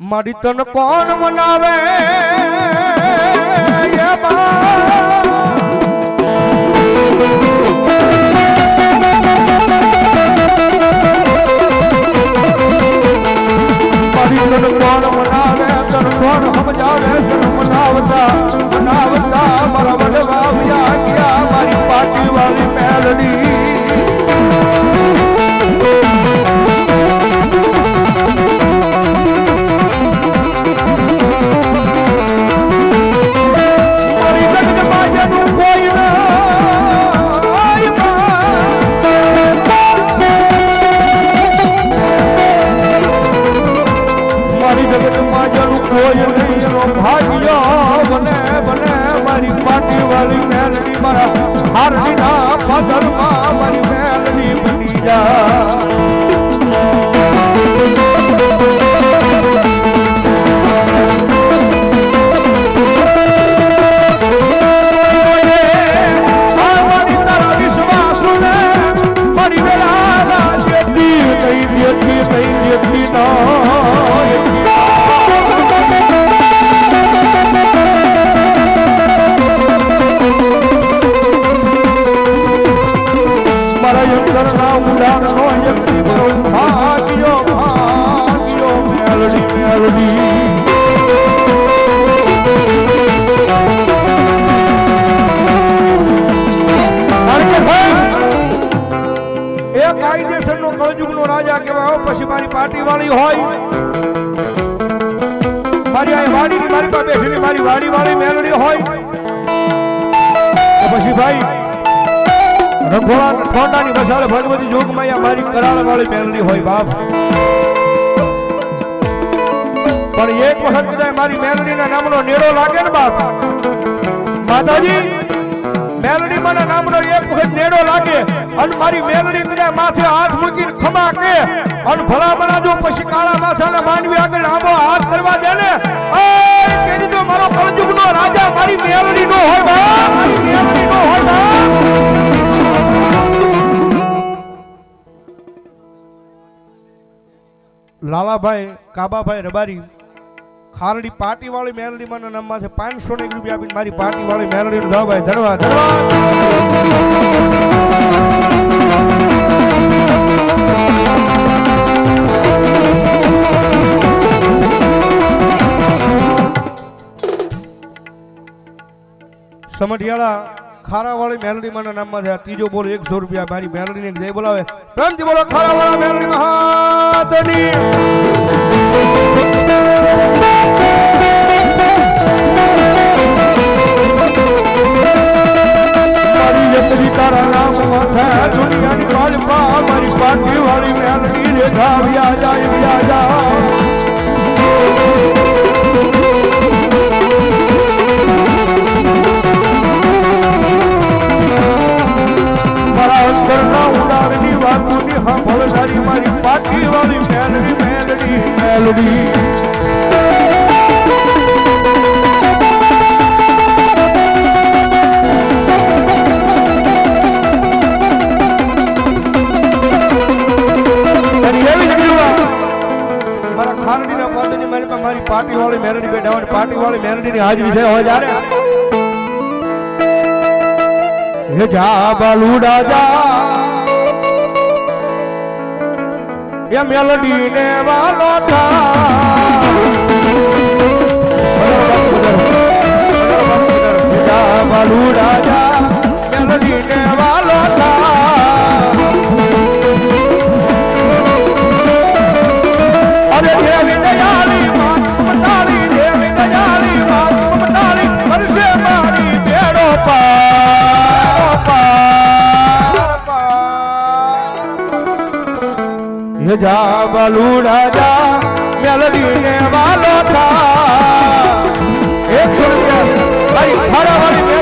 મારી તન કોણ મનાવે એ બા. બની રાજા કહેવાય પછી મારી પાર્ટી હોય મારી આ વાડીની મારી પાસે મારી વાડી વાળી મેલડી હોય પછી ભાઈ રઘોડા ઠોંડાની વસાડે ભગવતી જોગમાં મારી કરાળ વાળી મેલડી હોય બાપ. પણ એક વખત કદાચ મારી મેલડીના નામનો નેડો લાગે ને બાપ. માતાજી મેલડી મને નામનો એક વખત નેડો લાગે અને મારી મેલડી કદાચ માથે હાથ મૂકીને ખમા કે અને ભલા બના જો પછી કાળા માથાના માનવી આગળ આંબો હાથ લાલાભાઈ, કાબાભાઈ રબારી, ખારડી પાટીવાળી મેલડી માના નામમાં છે પાંચસો ને એક રૂપિયા આપીને મારી પાટીવાળી મેલડી નું ધરવા ધન્યવાદ. સમઢિયાળા ખારાવાળી મેલડી માના નામમાં છે. ત્રીજો બોલ એકસો રૂપિયા. મારી મેલડી ને જય બોલાવે. પ્રેમથી બોલો ખારાવાળા મેલડી મહાતની મેલડી મેલડી કીધું, મારા પાર્ટી વાળી મેલડી બેઠા હોય પાર્ટી વાળી મેલડીની હાજરી છે હોય જ્યારે જા બાલુડા જા. એ મેલડી ને વાલો થા. હે જા જા બલુડા જા મેલડીને વાલો થા એક સૂર્ય ભાઈ ફરવડી